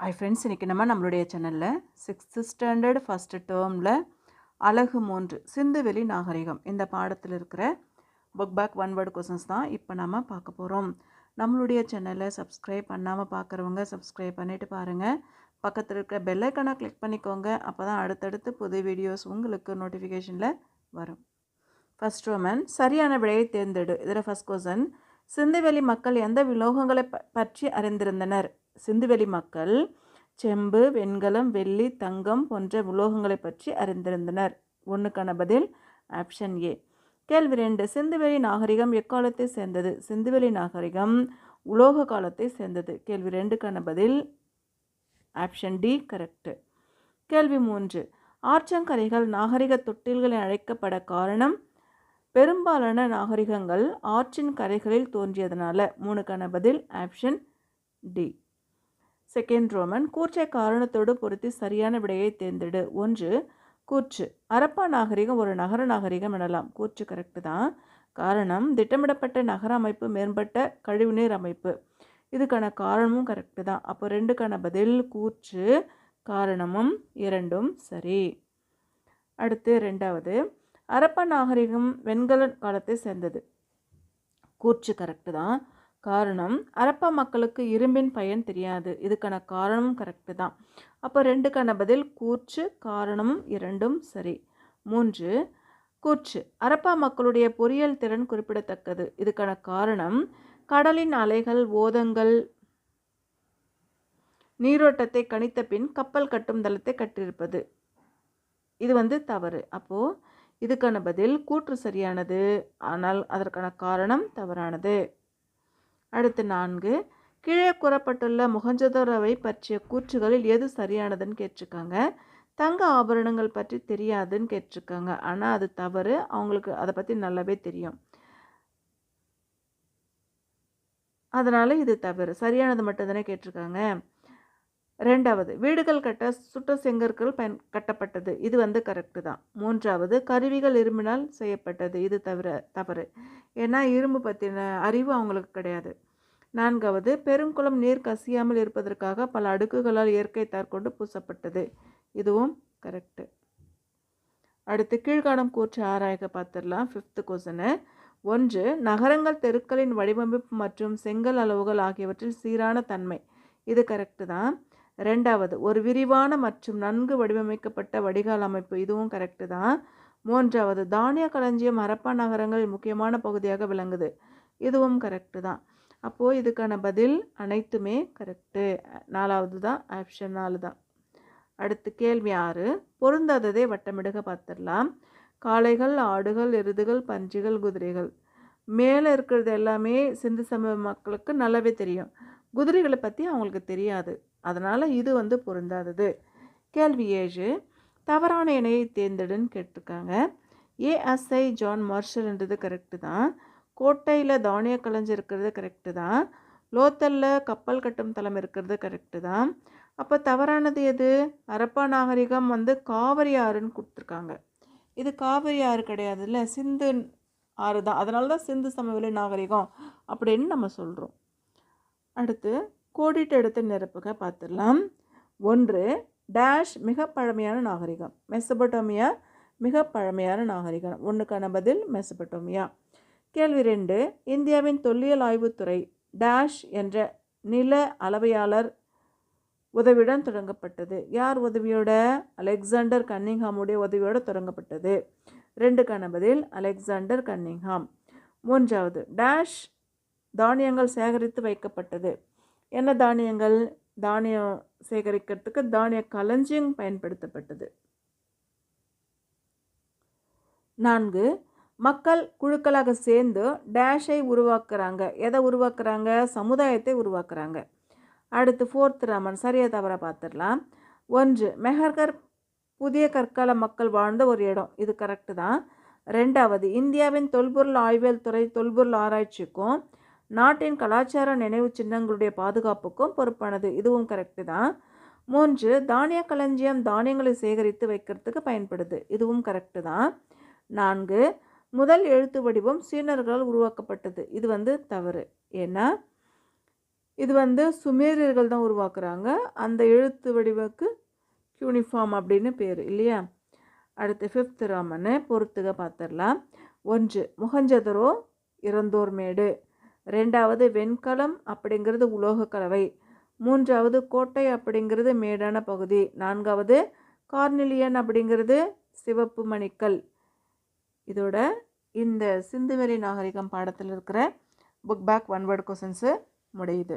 ஐ friends இன்றைக்கி நம்ம நம்மளுடைய சேனலில் சிக்ஸ்த்து ஸ்டாண்டர்ட் ஃபஸ்ட்டு டேர்மில் அழகு மூன்று சிந்துவெளி நாகரிகம். இந்த பாடத்தில் இருக்கிற book back one word questions தான் இப்போ நம்ம பார்க்க போகிறோம் நம்மளுடைய சேனலை சப்ஸ்கிரைப் பண்ணாமல் பார்க்குறவங்க சப்ஸ்கிரைப் பண்ணிவிட்டு பாருங்கள் பக்கத்தில் இருக்கிற பெல்லைக்கனை கிளிக் பண்ணிக்கோங்க. அப்போ தான் அடுத்தடுத்து புது வீடியோஸ் உங்களுக்கு நோட்டிஃபிகேஷனில் வரும். ஃபஸ்ட் ரோமன் சரியான விடையை தேர்ந்தெடு. இதில் ஃபஸ்ட் கொஸ்டின் சிந்துவெளி மக்கள் எந்த விலோகங்களை ப பற்றி அறிந்திருந்தனர்? சிந்துவெளி மக்கள் செம்பு வெண்கலம் வெள்ளி தங்கம் போன்ற உலோகங்களை பற்றி அறிந்திருந்தனர். ஒன்றுக்கான பதில் ஆப்ஷன் ஏ. கேள்வி ரெண்டு. சிந்துவெளி நாகரிகம் எக்காலத்தை சேர்ந்தது? சிந்துவெளி நாகரிகம் உலோக காலத்தை சேர்ந்தது. கேள்வி ரெண்டுக்கான பதில் ஆப்ஷன் டி கரெக்டு. கேள்வி மூன்று. ஆற்றங்கரைகள் நாகரிக தொட்டில்கள் என அழைக்கப்பட காரணம்? பெரும்பாலான நாகரிகங்கள் ஆற்றின் கரைகளில் தோன்றியதனால. மூணுக்கான பதில் ஆப்ஷன் டி. செகண்ட் ரோமன் கூற்றை காரணத்தோடு பொருத்தி சரியான விடையை தேர்ந்தெடு. ஒன்று கூற்று அரப்பா நாகரிகம் ஒரு நகர நாகரிகம் எனலாம். கூற்று கரெக்டு தான். காரணம் திட்டமிடப்பட்ட நகர அமைப்பு மேம்பட்ட கழிவுநீர் அமைப்பு. இதுக்கான காரணமும் கரெக்டு தான். அப்போ ரெண்டுக்கான பதில் கூற்று காரணமும் இரண்டும் சரி. அடுத்து ரெண்டாவது அரப்பா நாகரிகம் வெண்கல காலத்தை சேர்ந்தது. கூற்று கரெக்டு தான். காரணம் அரப்ப மக்களுக்கு இரும்பின் பயன் தெரியாது. இதுக்கான காரணமும் கரெக்டு தான். அப்போ ரெண்டுக்கான பதில் கூற்று காரணமும் இரண்டும் சரி. மூன்று கூற்று. அரப்பா மக்களுடைய பொறியியல் திறன் குறிப்பிடத்தக்கது. இதுக்கான காரணம் கடலின் அலைகள் ஓதங்கள் நீரோட்டத்தை கணித்த பின் கப்பல் கட்டும் தளத்தை கட்டியிருப்பது இது வந்து தவறு. அப்போது இதுக்கான பதில் கூற்று சரியானது. ஆனால் அதற்கான காரணம் தவறானது. அடுத்து நான்கு. கீழே கூறப்பட்டுள்ள முகஞ்சதோரவை பற்றிய கூற்றுகளில் எது சரியானதுன்னு கேட்டிருக்காங்க. தங்க ஆபரணங்கள் பற்றி தெரியாதுன்னு கேட்டிருக்காங்க. ஆனால் அது தவறு. அவங்களுக்கு அதை பற்றி நல்லாவே தெரியும். அதனால் இது தவறு. சரியானது மட்டும்தானே கேட்டிருக்காங்க. ரெண்டாவது வீடுகள் கட்ட சுட்ட செங்கற்கள் பயன் கட்டப்பட்டது. இது வந்து கரெக்டு தான். மூன்றாவது கருவிகள் இரும்பினால் செய்யப்பட்டது. இது தவிர தவறு. ஏன்னா இரும்பு பற்றின அறிவு அவங்களுக்கு கிடையாது. நான்காவது பெருங்குளம் நீர் கசியாமல் இருப்பதற்காக பல அடுக்குகளால் இயற்கை தார்கொண்டு பூசப்பட்டது. இதுவும் கரெக்டு அடுத்து கீழ்காணும் கூற்று ஆராய்க பார்த்துடலாம். ஃபிஃப்த்து கொஸ்டினு ஒன்று நகரங்கள் தெருக்களின் வடிவமைப்பு மற்றும் செங்கல் அளவுகள் ஆகியவற்றில் சீரான தன்மை. இது கரெக்டு தான். ரெண்டாவது ஒரு விரிவான மற்றும் நன்கு வடிவமைக்கப்பட்ட வடிகால் அமைப்பு. இதுவும் கரெக்டு தான். மூன்றாவது தானிய களஞ்சியம் ஹரப்பா நகரங்களில் முக்கியமான பகுதியாக விளங்குது. இதுவும் கரெக்டு தான். அப்போது இதுக்கான பதில் அனைத்துமே கரெக்டு நாலாவது தான் ஆப்ஷன் நாலு தான். அடுத்து கேள்வி ஆறு. பொருந்தாததை வட்டமிடுக பார்த்துடலாம். காளைகள் ஆடுகள் எருதுகள் பன்றிகள் குதிரைகள். மேலே இருக்கிறது எல்லாமே சிந்து சமூக மக்களுக்கு நல்லாவே தெரியும். குதிரைகளை பற்றி அவங்களுக்கு தெரியாது. அதனால் இது வந்து பொருந்தாதது. கேள்வி ஏழு. தவறான இணையை தேர்ந்தெடுன்னு கேட்டிருக்காங்க. ஏஎஸ்ஐ ஜான் மார்ஷல்ன்றது கரெக்டு தான். கோட்டையில் தானிய கலைஞ்சு இருக்கிறது கரெக்டு தான். லோத்தலில் கப்பல் கட்டும் தளம் இருக்கிறது கரெக்டு தான். அப்போ தவறானது எது? அரப்பா நாகரிகம் வந்து காவிரி ஆறுன்னு கொடுத்துருக்காங்க. இது காவிரி ஆறு கிடையாதுல்ல? சிந்து ஆறு தான். அதனால தான் சிந்து சமவெளி நாகரிகம் அப்படின்னு நம்ம சொல்கிறோம் அடுத்து கோடிட்டு எடுத்து நிரப்புக பார்த்துடலாம். ஒன்று டேஷ் மிக பழமையான நாகரிகம். மெசபட்டோமியா மிக பழமையான நாகரிகம். ஒன்றுக்கான பதில் மெசபட்டோமியா கேள்வி ரெண்டு இந்தியாவின் தொல்லியல் ஆய்வுத்துறை டேஷ் என்ற நில அளவையாளர் உதவியுடன் தொடங்கப்பட்டது. யார் உதவியோட? அலெக்சாண்டர் கன்னிங்ஹாமுடைய உதவியோடு தொடங்கப்பட்டது. ரெண்டுக்கான பதில் அலெக்சாண்டர் கன்னிங்ஹாம். மூன்றாவது டேஷ் தானியங்கள் சேகரித்து வைக்கப்பட்டது. என்ன தானியங்கள்? தானியம் சேகரிக்கிறதுக்கு தானிய களஞ்சியம் பயன்படுத்தப்பட்டது. நான்கு மக்கள் குழுக்களாக சேர்ந்து டேஷை உருவாக்குறாங்க. எதை உருவாக்குறாங்க? சமுதாயத்தை உருவாக்குறாங்க. அடுத்து ஃபோர்த் ராமன் சரியாக தவற பார்த்துடலாம். ஒன்று மெஹர்கர் புதிய கற்கால மக்கள் வாழ்ந்த ஒரு இடம். இது கரெக்டு தான். ரெண்டாவது இந்தியாவின் தொல்பொருள் ஆய்வியல் துறை தொல்பொருள் ஆராய்ச்சிக்கும் நாட்டின் கலாச்சார நினைவு சின்னங்களுடைய பாதுகாப்புக்கும் பொறுப்பானது. இதுவும் கரெக்டு தான். மூன்று தானிய களஞ்சியம் தானியங்களை சேகரித்து வைக்கிறதுக்கு பயன்படுது. இதுவும் கரெக்டு தான். நான்கு முதல் எழுத்து வடிவம் சீனர்களால் உருவாக்கப்பட்டது. இது வந்து தவறு. ஏன்னா இது வந்து சுமேரியர்கள் தான் உருவாக்குறாங்க. அந்த எழுத்து வடிவுக்கு யூனிஃபார்ம் அப்படின்னு பேர் இல்லையா? அடுத்து ஃபிஃப்த் ராமனு பொறுத்துக பார்த்துடலாம் ஒன்று முகஞ்சதரோ இறந்தோர் மேடு. ரெண்டாவது வெண்கலம் அப்படிங்கிறது உலோக கலவை மூன்றாவது கோட்டை அப்படிங்கிறது மேடான பகுதி. நான்காவது கார்னிலியன் அப்படிங்கிறது சிவப்பு மணிக்கல். இதோட இந்த சிந்துவெளி நாகரிகம் பாடத்தில் இருக்கிற book back one word questions முடியுது.